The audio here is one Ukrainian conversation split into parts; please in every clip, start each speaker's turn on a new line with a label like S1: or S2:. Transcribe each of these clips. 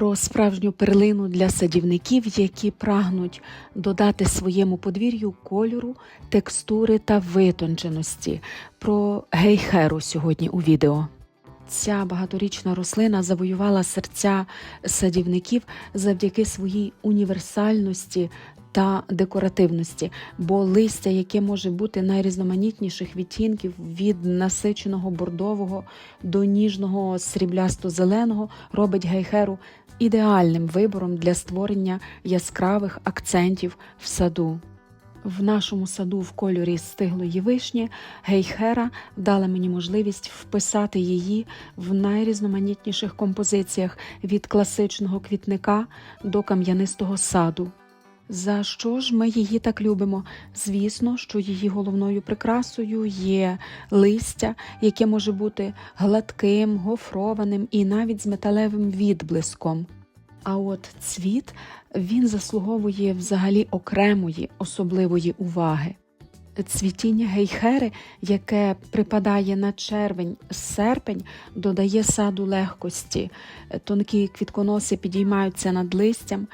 S1: про справжню перлину для садівників, які прагнуть додати своєму подвір'ю кольору, текстури та витонченості. Про гейхеру сьогодні у відео. Ця багаторічна рослина завоювала серця садівників завдяки своїй універсальності та декоративності, бо листя, яке може бути найрізноманітніших відтінків від насиченого бордового до ніжного сріблясто-зеленого, робить гейхеру ідеальним вибором для створення яскравих акцентів в саду. В нашому саду в кольорі стиглої вишні гейхера дала мені можливість вписати її в найрізноманітніших композиціях від класичного квітника до кам'янистого саду. За що ж ми її так любимо? Звісно, що її головною прикрасою є листя, яке може бути гладким, гофрованим і навіть з металевим відблиском. А от цвіт він заслуговує взагалі окремої особливої уваги. Цвітіння гейхери, яке припадає на червень-серпень, додає саду легкості. Тонкі квітконоси підіймаються над листям,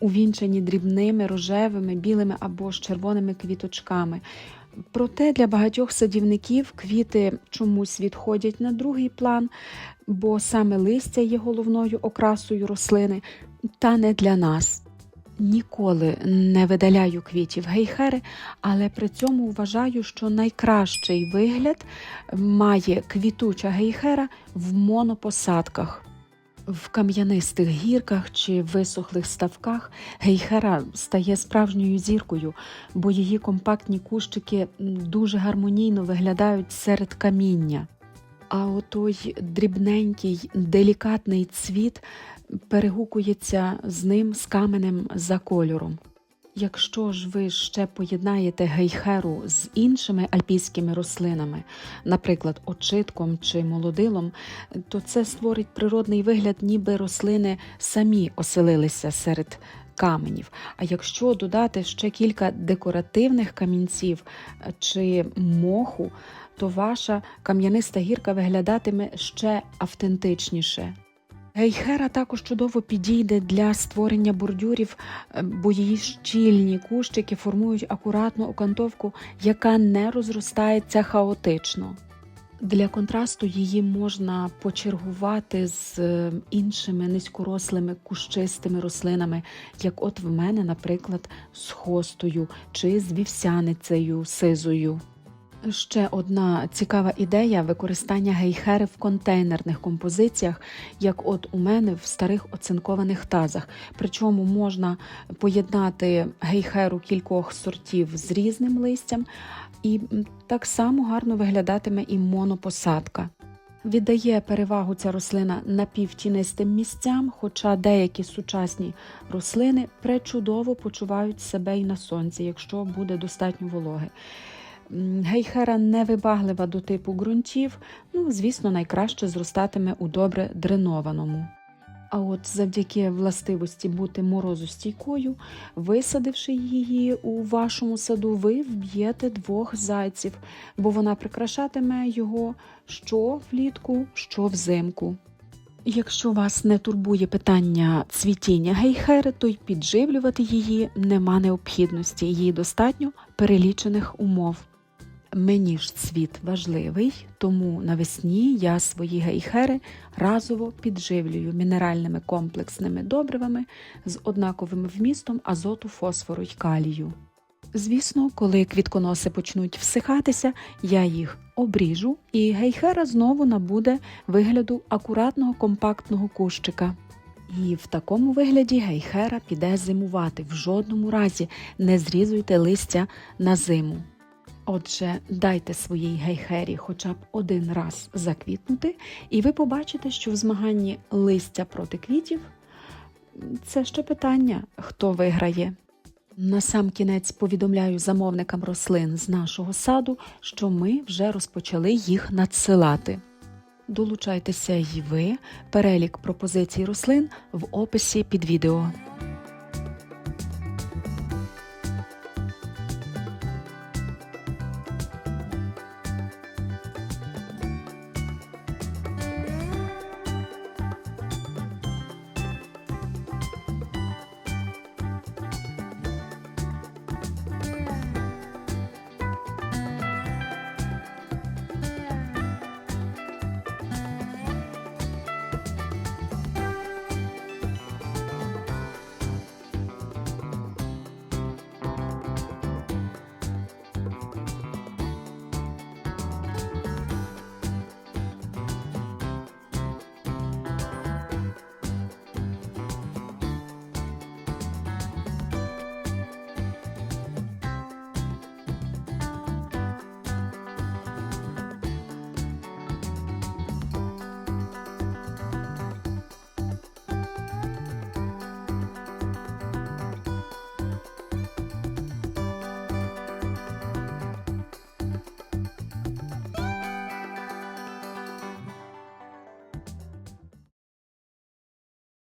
S1: увінчані дрібними рожевими, білими або ж червоними квіточками. Проте для багатьох садівників квіти чомусь відходять на другий план, бо саме листя є головною окрасою рослини, та не для нас. Ніколи не видаляю квітів гейхери, але при цьому вважаю, що найкращий вигляд має квітуча гейхера в монопосадках. В кам'янистих гірках чи висохлих ставках гейхера стає справжньою зіркою, бо її компактні кущики дуже гармонійно виглядають серед каміння. А отой дрібненький, делікатний цвіт перегукується з ним з каменем за кольором. Якщо ж ви ще поєднаєте гейхеру з іншими альпійськими рослинами, наприклад, очитком чи молодилом, то це створить природний вигляд, ніби рослини самі оселилися серед каменів. А якщо додати ще кілька декоративних камінців чи моху, то ваша кам'яниста гірка виглядатиме ще автентичніше. Гейхера також чудово підійде для створення бордюрів, бо її щільні кущики формують акуратну окантовку, яка не розростається хаотично. Для контрасту її можна почергувати з іншими низькорослими кущистими рослинами, як от в мене, наприклад, з хостою чи з вівсяницею сизою. Ще одна цікава ідея використання гейхери в контейнерних композиціях, як от у мене в старих оцинкованих тазах. Причому можна поєднати гейхеру кількох сортів з різним листям, і так само гарно виглядатиме і монопосадка. Віддає перевагу ця рослина напівтінистим місцям, хоча деякі сучасні рослини пречудово почувають себе і на сонці, якщо буде достатньо вологи. Гейхера невибаглива до типу ґрунтів, ну, звісно, найкраще зростатиме у добре дренованому. А от завдяки властивості бути морозостійкою, висадивши її у вашому саду, ви вб'єте двох зайців, бо вона прикрашатиме його що влітку, що взимку. Якщо вас не турбує питання цвітіння гейхери, то й підживлювати її нема необхідності, їй достатньо перелічених умов. Мені ж цвіт важливий, тому навесні я свої гейхери разово підживлюю мінеральними комплексними добривами з однаковим вмістом азоту, фосфору й калію. Звісно, коли квітконоси почнуть всихатися, я їх обріжу, і гейхера знову набуде вигляду акуратного компактного кущика. І в такому вигляді гейхера піде зимувати. В жодному разі не зрізуйте листя на зиму. Отже, дайте своїй гейхері хоча б один раз заквітнути, і ви побачите, що в змаганні листя проти квітів це ще питання, хто виграє. На сам кінець повідомляю замовникам рослин з нашого саду, що ми вже розпочали їх надсилати. Долучайтеся й ви, перелік пропозицій рослин в описі під відео.